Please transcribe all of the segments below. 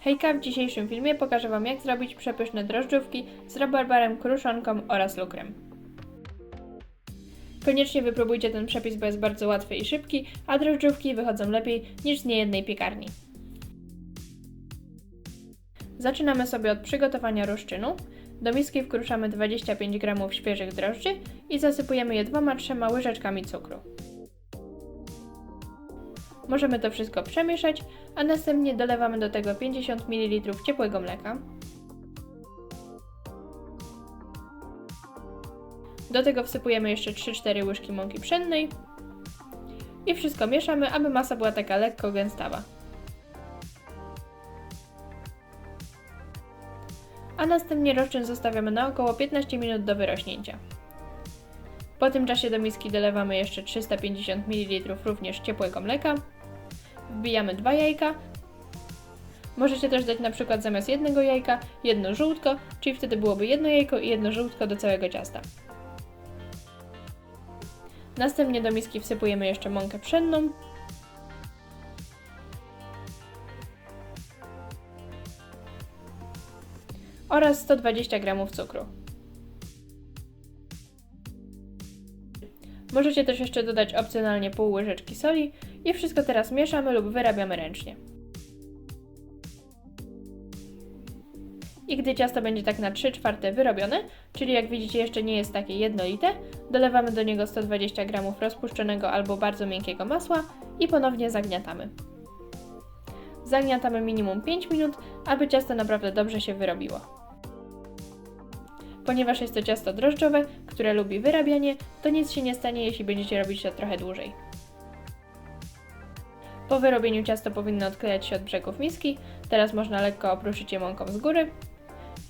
Hejka, w dzisiejszym filmie pokażę Wam jak zrobić przepyszne drożdżówki z rabarbarem, kruszonką oraz lukrem. Koniecznie wypróbujcie ten przepis, bo jest bardzo łatwy i szybki, a drożdżówki wychodzą lepiej niż z niejednej piekarni. Zaczynamy sobie od przygotowania rozczynu. Do miski wkruszamy 25 g świeżych drożdży i zasypujemy je 2-3 łyżeczkami cukru. Możemy to wszystko przemieszać, a następnie dolewamy do tego 50 ml ciepłego mleka. Do tego wsypujemy jeszcze 3-4 łyżki mąki pszennej i wszystko mieszamy, aby masa była taka lekko gęstawa. A następnie rozczyn zostawiamy na około 15 minut do wyrośnięcia. Po tym czasie do miski dolewamy jeszcze 350 ml również ciepłego mleka. Wbijamy dwa jajka. Możecie też dać na przykład zamiast jednego jajka jedno żółtko, czyli wtedy byłoby jedno jajko i jedno żółtko do całego ciasta. Następnie do miski wsypujemy jeszcze mąkę pszenną. Oraz 120 g cukru. Możecie też jeszcze dodać opcjonalnie pół łyżeczki soli i wszystko teraz mieszamy lub wyrabiamy ręcznie. I gdy ciasto będzie tak na 3 czwarte wyrobione, czyli jak widzicie jeszcze nie jest takie jednolite, dolewamy do niego 120 g rozpuszczonego albo bardzo miękkiego masła i ponownie zagniatamy. Zagniatamy minimum 5 minut, aby ciasto naprawdę dobrze się wyrobiło. Ponieważ jest to ciasto drożdżowe, które lubi wyrabianie, to nic się nie stanie, jeśli będziecie robić to trochę dłużej. Po wyrobieniu ciasto powinno odklejać się od brzegów miski, teraz można lekko opruszyć je mąką z góry,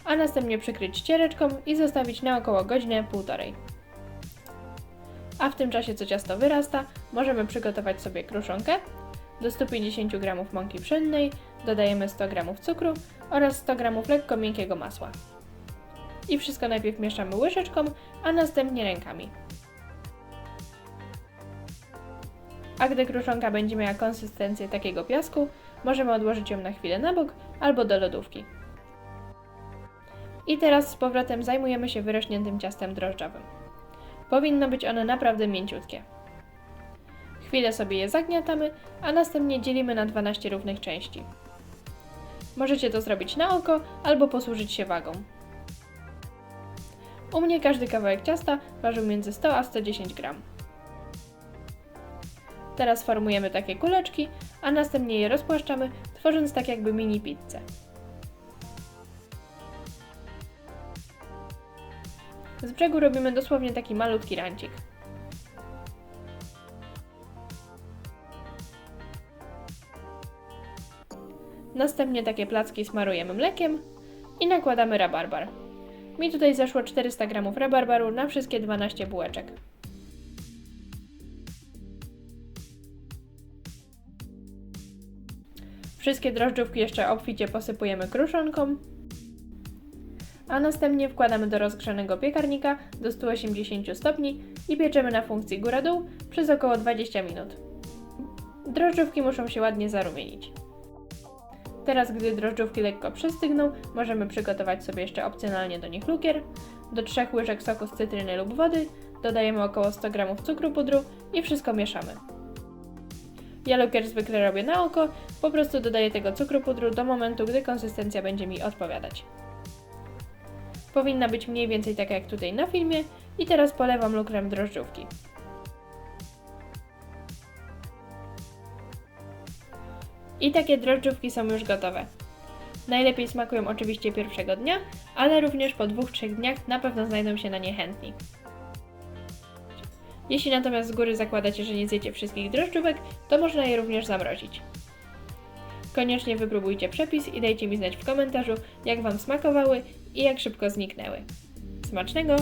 a następnie przykryć ściereczką i zostawić na około godzinę, półtorej. A w tym czasie, co ciasto wyrasta, możemy przygotować sobie kruszonkę. Do 150 g mąki pszennej dodajemy 100 g cukru oraz 100 g lekko miękkiego masła i wszystko najpierw mieszamy łyżeczką, a następnie rękami. A gdy kruszonka będzie miała konsystencję takiego piasku, możemy odłożyć ją na chwilę na bok albo do lodówki. I teraz z powrotem zajmujemy się wyrośniętym ciastem drożdżowym. Powinno być one naprawdę mięciutkie. Chwilę sobie je zagniatamy, a następnie dzielimy na 12 równych części. Możecie to zrobić na oko albo posłużyć się wagą. U mnie każdy kawałek ciasta ważył między 100 a 110 gram. Teraz formujemy takie kuleczki, a następnie je rozpłaszczamy, tworząc tak jakby mini pizzę. Z brzegu robimy dosłownie taki malutki rancik. Następnie takie placki smarujemy mlekiem i nakładamy rabarbar. Mi tutaj zeszło 400 g rabarbaru na wszystkie 12 bułeczek. Wszystkie drożdżówki jeszcze obficie posypujemy kruszonką, a następnie wkładamy do rozgrzanego piekarnika do 180 stopni i pieczemy na funkcji góra-dół przez około 20 minut. Drożdżówki muszą się ładnie zarumienić. Teraz, gdy drożdżówki lekko przystygną, możemy przygotować sobie jeszcze opcjonalnie do nich lukier. Do 3 łyżek soku z cytryny lub wody dodajemy około 100 g cukru pudru i wszystko mieszamy. Ja lukier zwykle robię na oko, po prostu dodaję tego cukru pudru do momentu, gdy konsystencja będzie mi odpowiadać. Powinna być mniej więcej taka jak tutaj na filmie i teraz polewam lukrem drożdżówki. I takie drożdżówki są już gotowe. Najlepiej smakują oczywiście pierwszego dnia, ale również po dwóch, trzech dniach na pewno znajdą się na nie chętni. Jeśli natomiast z góry zakładacie, że nie zjecie wszystkich drożdżówek, to można je również zamrozić. Koniecznie wypróbujcie przepis i dajcie mi znać w komentarzu, jak Wam smakowały i jak szybko zniknęły. Smacznego!